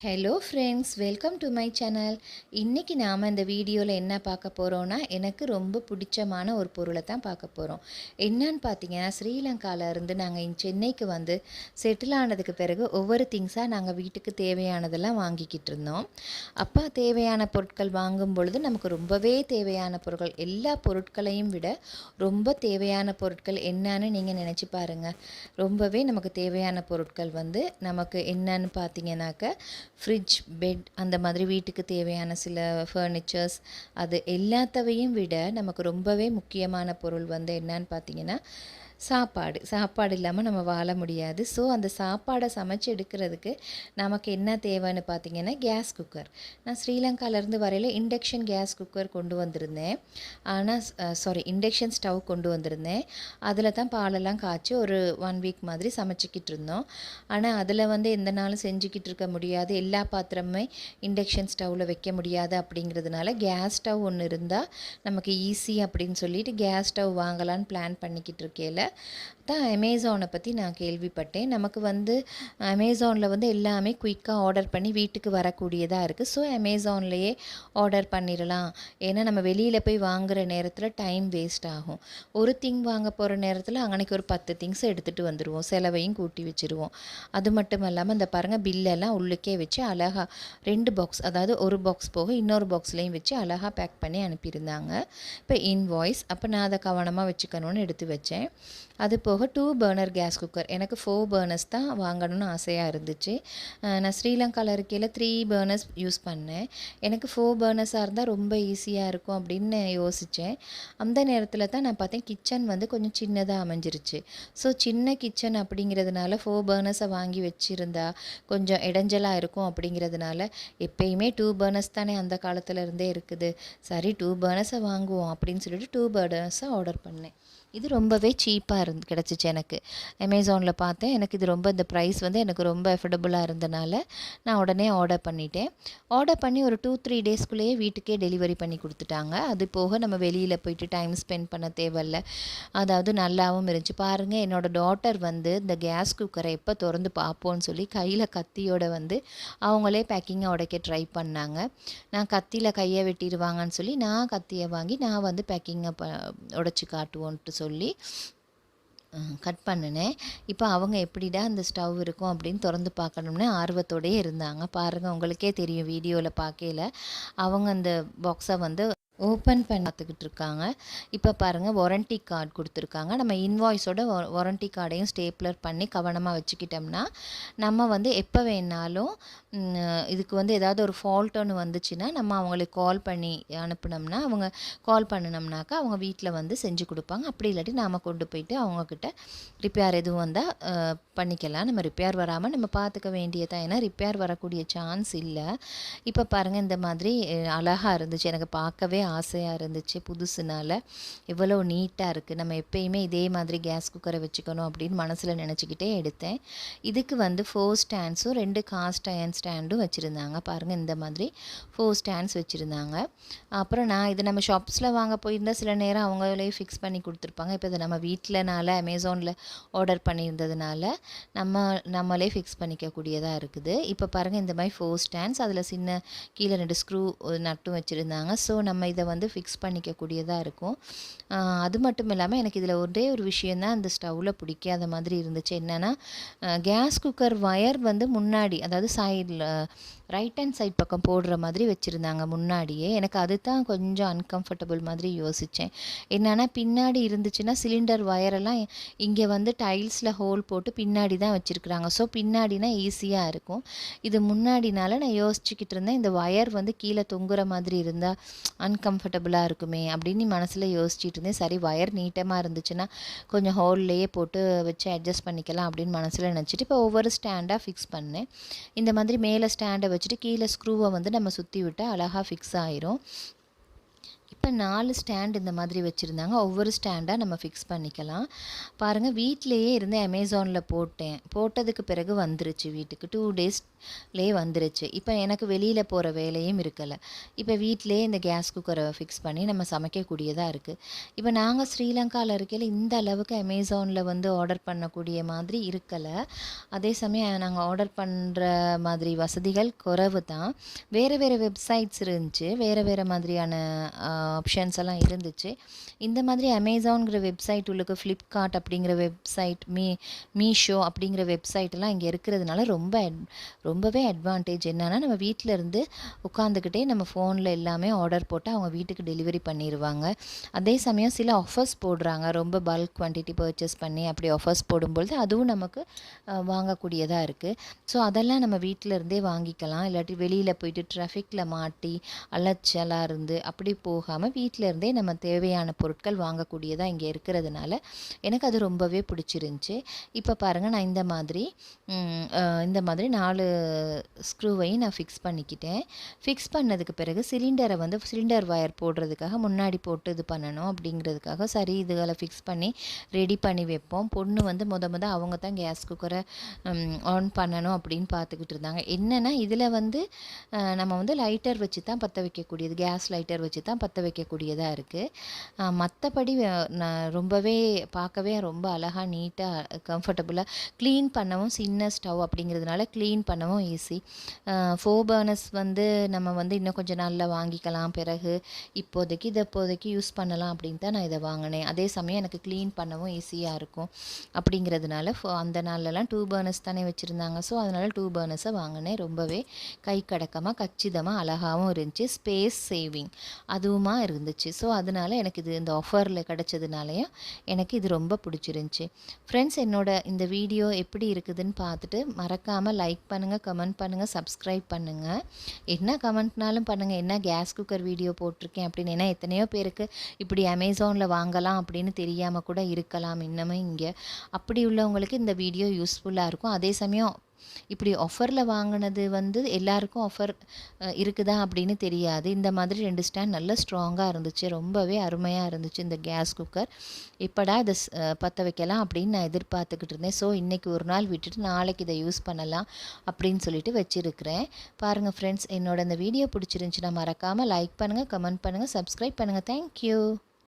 Hello friends welcome to my channel இன்றைக்கி நாம் இந்த வீடியோவில் என்ன பார்க்க போகிறோன்னா எனக்கு ரொம்ப பிடிச்சமான ஒரு பொருளை தான் பார்க்க போகிறோம் என்னன்னு பார்த்தீங்கன்னா ஸ்ரீலங்கால இருந்து நாங்கள் சென்னைக்கு வந்து செட்டில் ஆனதுக்கு பிறகு ஒவ்வொரு திங்ஸாக நாங்கள் வீட்டுக்கு தேவையானதெல்லாம் வாங்கிக்கிட்டு இருந்தோம். அப்போ தேவையான பொருட்கள் வாங்கும் பொழுது நமக்கு ரொம்பவே தேவையான பொருட்கள் எல்லா பொருட்களையும் விட ரொம்ப தேவையான பொருட்கள் என்னன்னு நீங்கள் நினச்சி பாருங்கள் ரொம்பவே நமக்கு தேவையான பொருட்கள் வந்து நமக்கு என்னன்னு பார்த்தீங்கன்னாக்க ஃப்ரிட்ஜ் பெட் அந்த மாதிரி வீட்டுக்கு தேவையான சில ஃபர்னிச்சர்ஸ் அது எல்லாத்தவையும் விட நமக்கு ரொம்பவே முக்கியமான பொருள் வந்து என்னன்னு பார்த்தீங்கன்னா சாப்பாடு. சாப்பாடு இல்லாமல் நம்ம வாழ முடியாது. ஸோ அந்த சாப்பாடை சமைச்சு எடுக்கிறதுக்கு நமக்கு என்ன தேவைன்னு பார்த்தீங்கன்னா கேஸ் குக்கர் நான் ஸ்ரீலங்காலேருந்து வரையில் இண்டக்ஷன் கேஸ் குக்கர் கொண்டு வந்திருந்தேன். ஆனால் சாரி இண்டக்ஷன் ஸ்டவ் கொண்டு வந்திருந்தேன். அதில் தான் பாலெல்லாம் காய்ச்சி ஒரு ஒன் வீக் மாதிரி சமைச்சிக்கிட்டு இருந்தோம். ஆனால் அதில் வந்து எந்த நாளும் செஞ்சுக்கிட்டு இருக்க முடியாது. எல்லா பாத்திரமுமே இண்டக்ஷன் ஸ்டவ்வில் வைக்க முடியாது அப்படிங்கிறதுனால கேஸ் ஸ்டவ் ஒன்று இருந்தால் நமக்கு ஈஸி அப்படின்னு சொல்லிட்டு கேஸ் ஸ்டவ் வாங்கலான்னு பிளான் பண்ணிக்கிட்டு இருக்கையில் தான் அமேசானை பற்றி நான் கேள்விப்பட்டேன். நமக்கு வந்து அமேசானில் வந்து எல்லாமே குயிக்காக ஆர்டர் பண்ணி வீட்டுக்கு வரக்கூடியதாக இருக்குது ஸோ அமேசான்லேயே ஆர்டர் பண்ணிடலாம். ஏன்னா நம்ம வெளியில் போய் வாங்குகிற நேரத்தில் டைம் வேஸ்ட் ஆகும். ஒரு திங் வாங்க போகிற நேரத்தில் அங்கனைக்கு ஒரு பத்து திங்ஸ் எடுத்துகிட்டு வந்துடுவோம் செலவையும் கூட்டி வச்சுருவோம். அது மட்டும் இல்லாமல் இந்த பாருங்கள் பில்லெல்லாம் உள்ளுக்கே வச்சு அழகாக ரெண்டு பாக்ஸ் அதாவது ஒரு பாக்ஸ் போக இன்னொரு பாக்ஸ்லேயும் வச்சு அழகாக பேக் பண்ணி அனுப்பியிருந்தாங்க. இப்போ இன்வாய்ஸ் அப்போ நான் அதை கவனமாக வச்சுக்கணும்னு எடுத்து வச்சேன். அது போக டூ பர்னர் கேஸ் குக்கர் எனக்கு ஃபோர் பர்னர்ஸ் தான் வாங்கணும்னு ஆசையாக இருந்துச்சு. நான் ஸ்ரீலங்காவில் இருக்கையில் த்ரீ பர்னர்ஸ் யூஸ் பண்ணேன். எனக்கு ஃபோர் பர்னர்ஸாக இருந்தால் ரொம்ப ஈஸியாக இருக்கும் அப்படின்னு யோசித்தேன் அந்த நேரத்தில் தான் நான் பார்த்தேன் கிச்சன் வந்து கொஞ்சம் சின்னதாக அமைஞ்சிருச்சு. ஸோ சின்ன கிச்சன் அப்படிங்கிறதுனால ஃபோர் பர்னர்ஸை வாங்கி வச்சுருந்தா கொஞ்சம் இடைஞ்சலாக இருக்கும் அப்படிங்கிறதுனால எப்பயுமே டூ பர்னர்ஸ் தானே அந்த காலத்தில் இருந்தே இருக்குது. சரி டூ பர்னர்ஸை வாங்குவோம் அப்படின்னு சொல்லிட்டு டூ பர்னர்ஸை ஆர்டர் பண்ணேன். இது ரொம்பவே சீப்பாக இருந்து கிடச்சிச்சு எனக்கு. அமேசானில் பார்த்தேன். எனக்கு இது ரொம்ப இந்த ப்ரைஸ் வந்து எனக்கு ரொம்ப எஃபர்டபுளாக இருந்தனால நான் உடனே ஆர்டர் பண்ணிட்டேன். ஆர்டர் பண்ணி ஒரு டூ த்ரீ டேஸ்க்குள்ளேயே வீட்டுக்கே டெலிவரி பண்ணி கொடுத்துட்டாங்க. அது போக நம்ம வெளியில் போயிட்டு டைம் ஸ்பெண்ட் பண்ண தேவையில்ல. அதாவது நல்லாவும் இருந்துச்சு. பாருங்கள் என்னோடய டாட்டர் வந்து இந்த கேஸ் குக்கரை எப்போ திறந்து பார்ப்போன்னு சொல்லி கையில் கத்தியோட வந்து அவங்களே பேக்கிங்கை உடைக்க ட்ரை பண்ணாங்க. நான் கத்தியில் கையை வெட்டிடுவாங்கன்னு சொல்லி நான் கத்தியை வாங்கி நான் வந்து பேக்கிங்கை ப உடச்சி காட்டுவோன்ட்டு சொல்லி சொல்லி கட் பண்ணினேன். இப்போ அவங்க எப்படிடா அந்த ஸ்டவ் இருக்கும் அப்படின்னு திறந்து பார்க்கணும்னு ஆர்வத்தோடயே இருந்தாங்க. பாருங்கள் உங்களுக்கே தெரியும் வீடியோவில் பார்க்கையில். அவங்க அந்த பாக்ஸை வந்து ஓப்பன் பண்ணி பார்த்துக்கிட்டு இருக்காங்க இப்போ பாருங்கள் வாரண்ட்டி கார்டு கொடுத்துருக்காங்க. நம்ம இன்வாய்ஸோட வாரண்ட்டி கார்டையும் ஸ்டேப்லர் பண்ணி கவனமாக வச்சுக்கிட்டோம்னா நம்ம வந்து எப்போ வேணாலும் இதுக்கு வந்து ஏதாவது ஒரு ஃபால்ட் ஒன்று வந்துச்சுன்னா நம்ம அவங்களுக்கு கால் பண்ணி அனுப்பினோம்னா அவங்க கால் பண்ணினோம்னாக்கா அவங்க வீட்டில் வந்து செஞ்சு கொடுப்பாங்க. அப்படி இல்லாட்டி நாம் கொண்டு போயிட்டு அவங்கக்கிட்ட ரிப்பேர் எதுவும் வந்தால் பண்ணிக்கலாம். நம்ம ரிப்பேர் வராமல் நம்ம பார்த்துக்க வேண்டியதான் ஏன்னா ரிப்பேர் வரக்கூடிய சான்ஸ் இல்லை. இப்போ பாருங்கள் இந்த மாதிரி அழகாக இருந்துச்சு. எனக்கு பார்க்கவே ஆசையாக இருந்துச்சு புதுசுனால. இவ்வளோ நீட்டாக இருக்குது நம்ம எப்பயுமே இதே மாதிரி கேஸ் குக்கரை வச்சுக்கணும் அப்படின்னு மனசில் நினச்சிக்கிட்டே எடுத்தேன். இதுக்கு வந்து ஃபோர் ஸ்டாண்ட்ஸும் ரெண்டு காஸ்ட் அயன் ஸ்டாண்டும் வச்சுருந்தாங்க. பாருங்கள் இந்த மாதிரி ஃபோர் ஸ்டாண்ட்ஸ் வச்சுருந்தாங்க. அப்புறம் நான் இது நம்ம ஷாப்ஸில் வாங்க போயிருந்தால் சில நேரம் அவங்களே ஃபிக்ஸ் பண்ணி கொடுத்துருப்பாங்க. இப்போ இதை நம்ம வீட்டிலனால அமேசானில் ஆர்டர் பண்ணியிருந்ததுனால நம்ம நம்மளே ஃபிக்ஸ் பண்ணிக்கக்கூடியதாக இருக்குது. இப்போ பாருங்கள் இந்த மாதிரி ஃபோர் ஸ்டாண்ட்ஸ் அதில் சின்ன கீழே ரெண்டு ஸ்க்ரூ நட்டும் வச்சுருந்தாங்க. ஸோ நம்ம இதை வந்து ஃபிக்ஸ் பண்ணிக்கக்கூடியதாக இருக்கும். அது மட்டும் இல்லாமல் எனக்கு இதில் ஒரே ஒரு விஷயந்தான் அந்த ஸ்டவ்வில் பிடிக்காத மாதிரி இருந்துச்சு. என்னென்னா கேஸ் குக்கர் ஒயர் வந்து முன்னாடி அதாவது சைடில் ரைட் ஹேண்ட் சைட் பக்கம் போடுற மாதிரி வச்சுருந்தாங்க முன்னாடியே. எனக்கு அது தான் கொஞ்சம் அன்கம்ஃபர்டபுள் மாதிரி யோசித்தேன் என்னென்னா பின்னாடி இருந்துச்சுன்னா சிலிண்டர் ஒயரெல்லாம் இங்கே வந்து டைல்ஸில் ஹோல் போட்டு பின்னாடி தான் வச்சுருக்குறாங்க. ஸோ பின்னாடினா ஈஸியாக இருக்கும். இது முன்னாடினால நான் யோசிச்சுக்கிட்டு இருந்தேன் இந்த ஒயர் வந்து கீழே தொங்குற மாதிரி இருந்தால் கம்ஃபர்டபுளாக இருக்குமே அப்படின்னு மனசில் யோசிச்சுட்டு இருந்தேன் சரி ஒயர் நீட்டமாக இருந்துச்சுன்னா கொஞ்சம் ஹோல்லையே போட்டு வச்சு அட்ஜஸ்ட் பண்ணிக்கலாம் அப்படின்னு மனசில் நினச்சிட்டு இப்போ ஒவ்வொரு ஸ்டாண்டாக ஃபிக்ஸ் பண்ணேன். இந்த மாதிரி மேலே ஸ்டாண்டை வச்சுட்டு கீழே ஸ்க்ரூவை வந்து நம்ம சுற்றி விட்டால் அழகாக ஃபிக்ஸ் ஆயிரும். இப்போ நாலு ஸ்டாண்ட் இந்த மாதிரி வச்சுருந்தாங்க. ஒவ்வொரு ஸ்டாண்டாக நம்ம ஃபிக்ஸ் பண்ணிக்கலாம். பாருங்கள் வீட்டிலையே இருந்து அமேசானில் போட்டேன். போட்டதுக்கு பிறகு வந்துருச்சு வீட்டுக்கு. டூ டேஸ்லேயே வந்துருச்சு. இப்போ எனக்கு வெளியில் போகிற வேலையும் இருக்கலை. இப்போ வீட்டிலேயே இந்த கேஸ் குக்கரை ஃபிக்ஸ் பண்ணி நம்ம சமைக்கக்கூடியதாக இருக்குது இப்போ நாங்கள் ஸ்ரீலங்காவில் இருக்கையில் இந்த அளவுக்கு அமேசானில் வந்து ஆர்டர் பண்ணக்கூடிய மாதிரி இருக்கலை. அதே சமயம் நாங்கள் ஆர்டர் பண்ணுற மாதிரி வசதிகள் குறைவு தான் வேறு வேறு வெப்சைட்ஸ் இருந்துச்சு. வேறு வேறு மாதிரியான ஆப்ஷன்ஸ் எல்லாம் இருந்துச்சு. இந்த மாதிரி அமேசான்ங்கிற வெப்சைட் உள்ளுக்கு ஃப்ளிப்கார்ட் அப்படிங்கிற வெப்சைட் மீ மீஷோ அப்படிங்கிற வெப்சைட்டெல்லாம் இங்கே இருக்கிறதுனால ரொம்ப ரொம்பவே அட்வான்டேஜ் என்னென்னா நம்ம வீட்டில் இருந்து உட்காந்துக்கிட்டே நம்ம ஃபோனில் எல்லாமே ஆர்டர் போட்டு அவங்க வீட்டுக்கு டெலிவரி பண்ணிடுவாங்க அதே சமயம் சில ஆஃபர்ஸ் போடுறாங்க. ரொம்ப பல்க் குவான்டிட்டி பர்ச்சேஸ் பண்ணி அப்படி ஆஃபர்ஸ் போடும்பொழுது அதுவும் நமக்கு வாங்கக்கூடியதாக இருக்குது ஸோ அதெல்லாம் நம்ம வீட்டில் இருந்தே வாங்கிக்கலாம். இல்லாட்டி வெளியில் போயிட்டு ட்ராஃபிக்கில் மாட்டி அலைச்சலாக இருந்து அப்படி போகாமல் வீட்டில் இருந்தே நம்ம தேவையான பொருட்கள் வாங்கக்கூடியதாக இங்கே இருக்கிறதுனால எனக்கு அது ரொம்பவே பிடிச்சிருந்துச்சி. இப்போ பாருங்கள் நான் இந்த மாதிரி இந்த மாதிரி நாலு ஸ்க்ரூவையும் நான் ஃபிக்ஸ் பண்ணிக்கிட்டேன். ஃபிக்ஸ் பண்ணதுக்கு பிறகு சிலிண்டரை வந்து சிலிண்டர் வயர் போடுறதுக்காக முன்னாடி போட்டு இது பண்ணணும் அப்படிங்கிறதுக்காக சரி இதுகளை ஃபிக்ஸ் பண்ணி ரெடி பண்ணி வைப்போம். பொண்ணு வந்து முத முத அவங்க தான் கேஸ் குக்கரை ஆன் பண்ணணும் அப்படின்னு பார்த்துக்கிட்டு இருந்தாங்க. என்னென்னா இதில் வந்து நம்ம வந்து லைட்டர் வச்சு தான் பற்ற வைக்கக்கூடியது. கேஸ் லைட்டர் வச்சு தான் பற்ற வைக்கக்கூடியதாக இருக்குது மற்றபடி நான் ரொம்பவே பார்க்கவே ரொம்ப அழகாக நீட்டாக கம்ஃபர்டபுளாக க்ளீன் பண்ணவும் சின்ன ஸ்டவ் அப்படிங்கிறதுனால க்ளீன் பண்ணவும் ஈஸி ஃபோர் பர்னர்ஸ் வந்து நம்ம வந்து இன்னும் கொஞ்சம் நாளில் வாங்கிக்கலாம். பிறகு இப்போதைக்கு இதை இப்போதைக்கு யூஸ் பண்ணலாம் அப்படின்னு தான் நான் இதை வாங்கினேன். அதே சமயம் எனக்கு க்ளீன் பண்ணவும் ஈஸியாக இருக்கும் அப்படிங்கிறதுனால ஃபோ- அந்த நாள்லலாம் டூ பர்னஸ் தானே வச்சுருந்தாங்க. ஸோ அதனால் டூ பர்னர்ஸை வாங்கினேன். ரொம்பவே கை கடக்கமாக கச்சிதமாக அழகாகவும் இருந்துச்சு. ஸ்பேஸ் சேவிங் அதுவுமா இருந்துச்சு. ஸோ அதனால எனக்கு இது இந்த ஆஃபரில் கிடச்சதுனாலையும் எனக்கு இது ரொம்ப பிடிச்சிருந்துச்சி. ஃப்ரெண்ட்ஸ் என்னோட இந்த வீடியோ எப்படி இருக்குதுன்னு பார்த்துட்டு மறக்காமல் லைக் பண்ணுங்கள் கமெண்ட் பண்ணுங்கள் சப்ஸ்கிரைப் பண்ணுங்கள் என்ன கமெண்ட்னாலும் பண்ணுங்கள் என்ன கேஸ் குக்கர் வீடியோ போட்டிருக்கேன் அப்படின்னு. ஏன்னா எத்தனையோ பேருக்கு இப்படி அமேசானில் வாங்கலாம் அப்படின்னு தெரியாமல் கூட இருக்கலாம் இன்னமும் இங்கே. அப்படி உள்ளவங்களுக்கு இந்த வீடியோ யூஸ்ஃபுல்லாக இருக்கும். அதே சமயம் இப்படி ஆஃபரில் வாங்கினது வந்து எல்லாருக்கும் ஆஃபர் இருக்குதா அப்படின்னு தெரியாது. இந்த மாதிரி ரெண்டு ஸ்டாண்ட் நல்ல ஸ்ட்ராங்காக இருந்துச்சு. ரொம்பவே அருமையாக இருந்துச்சு இந்த கேஸ் குக்கர் இப்போடா இதை பற்ற வைக்கலாம் அப்படின்னு நான் எதிர்பார்த்துக்கிட்டு இருந்தேன். ஸோ இன்றைக்கி ஒரு நாள் விட்டுட்டு நாளைக்கு இதை யூஸ் பண்ணலாம் அப்படின்னு சொல்லிட்டு வச்சுருக்கிறேன். பாருங்கள் ஃப்ரெண்ட்ஸ் என்னோட இந்த வீடியோ பிடிச்சிருந்துச்சுன்னா மறக்காமல் லைக் பண்ணுங்கள் கமெண்ட் பண்ணுங்கள் சப்ஸ்கிரைப் பண்ணுங்கள் தேங்க்யூ